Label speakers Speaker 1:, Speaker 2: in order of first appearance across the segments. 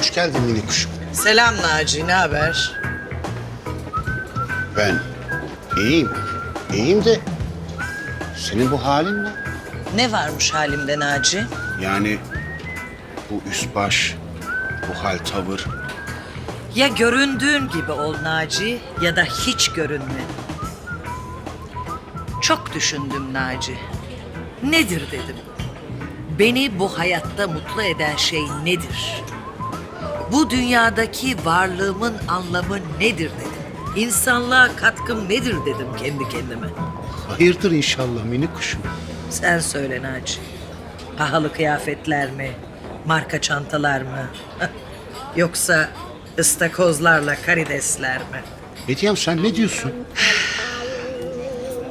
Speaker 1: Hoş geldin mini kuşum.
Speaker 2: Selam Naci, ne haber?
Speaker 1: Ben iyiyim. İyiyim de senin bu halin ne?
Speaker 2: Ne varmış halimde Naci?
Speaker 1: Yani bu üst baş, bu hal tavır.
Speaker 2: Ya göründüğün gibi ol Naci ya da hiç görünme. Çok düşündüm Naci. Nedir dedim. Beni bu hayatta mutlu eden şey nedir? Bu dünyadaki varlığımın anlamı nedir dedim. İnsanlığa katkım nedir dedim kendi kendime.
Speaker 1: Hayırdır inşallah mini kuşum.
Speaker 2: Sen söyle Naci. Pahalı kıyafetler mi? Marka çantalar mı? Yoksa ıstakozlarla karidesler mi?
Speaker 1: Hediyem sen ne diyorsun?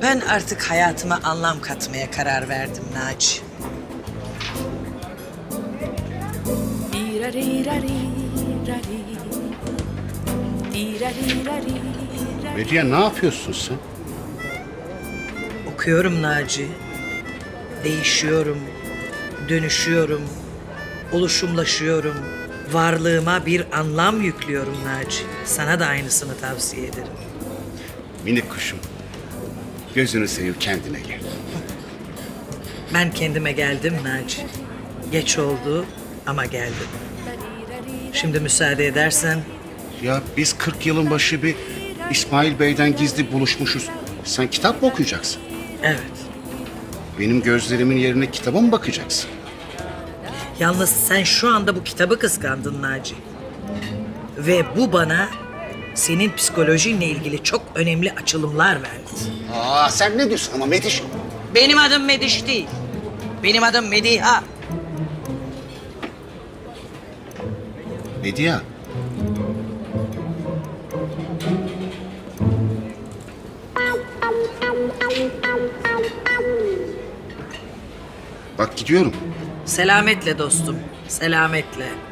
Speaker 2: Ben artık hayatıma anlam katmaya karar verdim Naci.
Speaker 1: Hediye ne yapıyorsun sen?
Speaker 2: Okuyorum Naci. Değişiyorum. Dönüşüyorum. Oluşumlaşıyorum. Varlığıma bir anlam yüklüyorum Naci. Sana da aynısını tavsiye ederim.
Speaker 1: Mini kuşum. Gözünü seveyim kendine gel.
Speaker 2: Ben kendime geldim Naci. Geç oldu ama geldim. Şimdi müsaade edersen
Speaker 1: Ya biz 40 yılın başı bir İsmail Bey'den gizli buluşmuşuz. Sen kitap mı okuyacaksın?
Speaker 2: evet.
Speaker 1: Benim gözlerimin yerine kitaba mı bakacaksın?
Speaker 2: Yalnız sen şu anda bu kitabı kıskandın Naci. Ve bu bana senin psikolojinle ilgili çok önemli açılımlar verdi.
Speaker 1: Aa sen ne diyorsun ama Mediş?
Speaker 2: Benim adım Mediş değil. Benim adım Mediha.
Speaker 1: Medya. Bak gidiyorum.
Speaker 2: Selametle dostum. Selametle.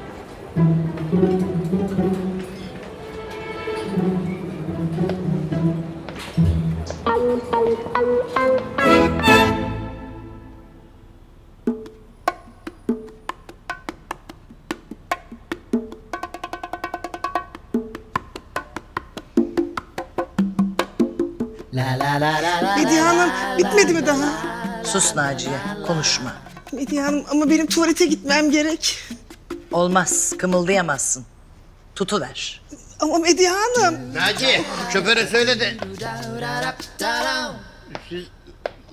Speaker 3: Medya Hanım bitmedi mi daha?
Speaker 2: Sus Naciye, konuşma.
Speaker 3: Medya Hanım ama benim tuvalete gitmem gerek.
Speaker 2: Olmaz, kımıldayamazsın. Tutuver.
Speaker 3: Ama Medya Hanım.
Speaker 4: Naci, şoföre söyle de. Siz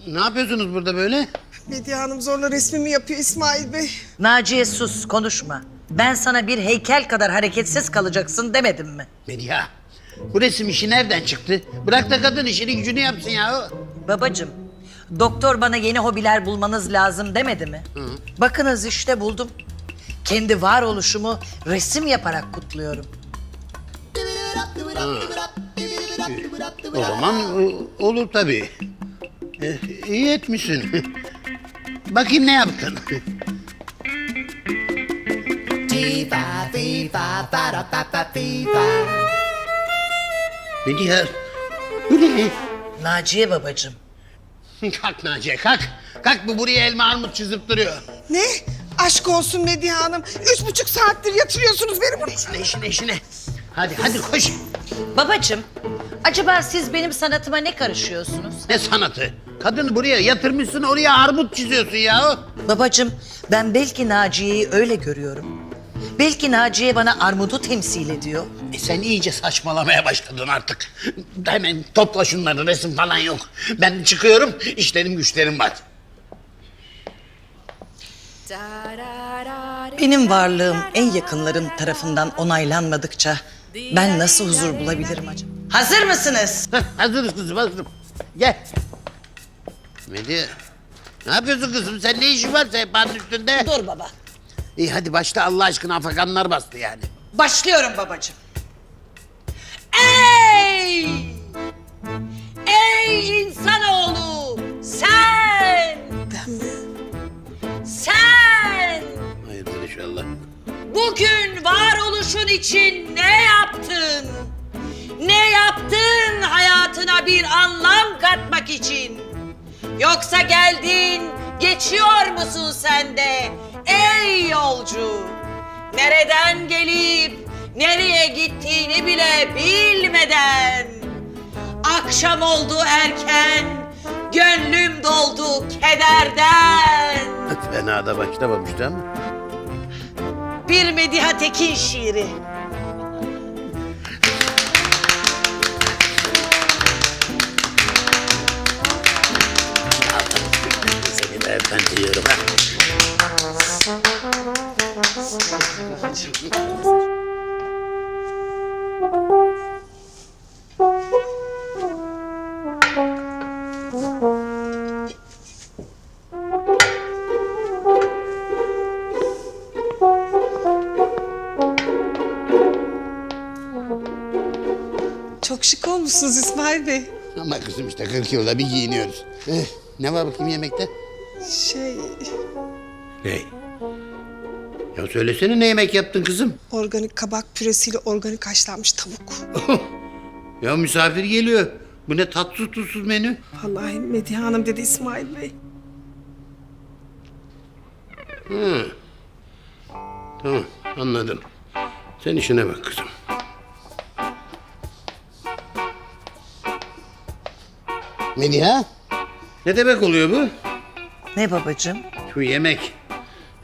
Speaker 4: ne yapıyorsunuz burada böyle?
Speaker 3: Medya Hanım zorla resmimi yapıyor İsmail Bey.
Speaker 2: Naciye sus, konuşma. Ben sana bir heykel kadar hareketsiz kalacaksın demedim mi?
Speaker 4: Medya, bu resim işi nereden çıktı? Bırak da kadın işini gücünü yapsın ya.
Speaker 2: Babacım, doktor bana yeni hobiler bulmanız lazım demedi mi? Bakınız işte buldum. Kendi varoluşumu resim yaparak kutluyorum.
Speaker 4: O zaman e, olur tabii. E, iyi etmişsin. Bakayım ne yaptın? Medya, bu ne?
Speaker 2: Naciye babacım,
Speaker 4: Kalk Naciye, kalk. Kalk bu buraya elma armut çizip duruyor.
Speaker 3: Ne? Aşk olsun Medya Hanım. Üç buçuk saattir yatırıyorsunuz beni buraya.
Speaker 4: İşine, işine, işine. Hadi, hadi koş.
Speaker 2: Babacım, acaba siz benim sanatıma ne karışıyorsunuz?
Speaker 4: Ne sanatı? Kadını buraya yatırmışsın, oraya armut çiziyorsun ya.
Speaker 2: Babacım, ben belki Naciye'yi öyle görüyorum. Belki Naciye bana armudu temsil ediyor.
Speaker 4: E sen iyice saçmalamaya başladın artık. Hemen topla şunları, resim falan yok. Ben çıkıyorum, işlerim güçlerim var.
Speaker 2: Benim varlığım en yakınlarım tarafından onaylanmadıkça ben nasıl huzur bulabilirim acaba? Hazır mısınız?
Speaker 4: Heh, hazırız kızım, hazırım. Gel. Medya, ne yapıyorsun kızım? Sen ne işin var sehpanın üstünde?
Speaker 2: Dur baba.
Speaker 4: İyi hadi başla Allah aşkına afakanlar bastı yani.
Speaker 2: Başlıyorum babacığım. Ey! Ey insanoğlu! Sen!
Speaker 3: Ben mi?
Speaker 2: Sen!
Speaker 4: Hayırdır inşallah.
Speaker 2: Bugün varoluşun için ne yaptın? Ne yaptın hayatına bir anlam katmak için? Yoksa geldin, geçiyor musun sen de? Ey yolcu! Nereden gelip nereye gittiğini bile bilmeden. Akşam oldu erken, gönlüm doldu kederden.
Speaker 4: Fena da başlamamıştı ama.
Speaker 2: Bir Mediha Tekin şiiri.
Speaker 4: Seni de ha.
Speaker 3: Çok şık olmuşsunuz İsmail Bey.
Speaker 4: Ama kızım işte 40 yılda bir giyiniyoruz. Eh, ne var bakayım yemekte?
Speaker 3: Şey
Speaker 4: Ne? Ya söylesene ne yemek yaptın kızım?
Speaker 3: organik kabak püresiyle organik haşlanmış tavuk.
Speaker 4: Ya misafir geliyor. Bu ne tatsız tuzsuz menü?
Speaker 3: Vallahi Medihe Hanım dedi İsmail Bey.
Speaker 4: Tamam anladım. Sen işine bak kızım. Mediha? Ne demek oluyor bu?
Speaker 2: Ne babacığım?
Speaker 4: Şu yemek.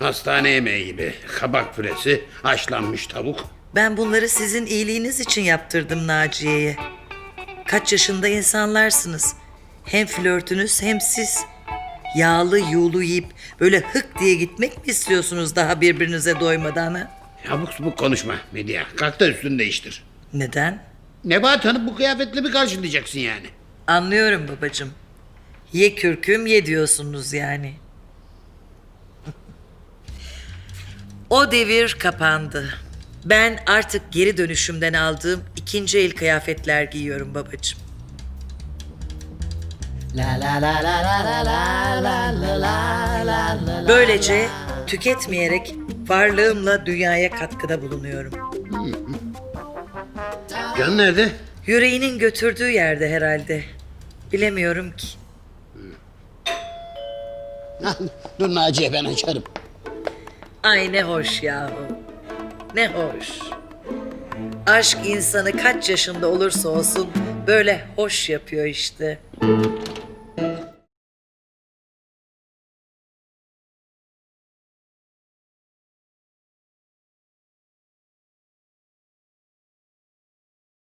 Speaker 4: Hastane yemeği gibi. Kabak püresi, haşlanmış tavuk.
Speaker 2: Ben bunları sizin iyiliğiniz için yaptırdım Naciye'ye. Kaç yaşında insanlarsınız. Hem flörtünüz hem siz. Yağlı yuğlu yiyip böyle hık diye gitmek mi istiyorsunuz daha birbirinize doymadan ha?
Speaker 4: Yabuk subuk konuşma Medya. Kalk da üstünü değiştir.
Speaker 2: Neden?
Speaker 4: Nebahat Hanım bu kıyafetle mi karşılayacaksın yani?
Speaker 2: Anlıyorum babacığım. Ye kürküm ye diyorsunuz yani. O devir kapandı. Ben artık geri dönüşümden aldığım ikinci el kıyafetler giyiyorum babacığım. Böylece tüketmeyerek varlığımla dünyaya katkıda bulunuyorum.
Speaker 4: Can nerede?
Speaker 2: Yüreğinin götürdüğü yerde herhalde. Bilemiyorum ki.
Speaker 4: Dur Naciye ben açarım.
Speaker 2: Ay ne hoş yahu. Ne hoş. Aşk insanı kaç yaşında olursa olsun böyle hoş yapıyor işte.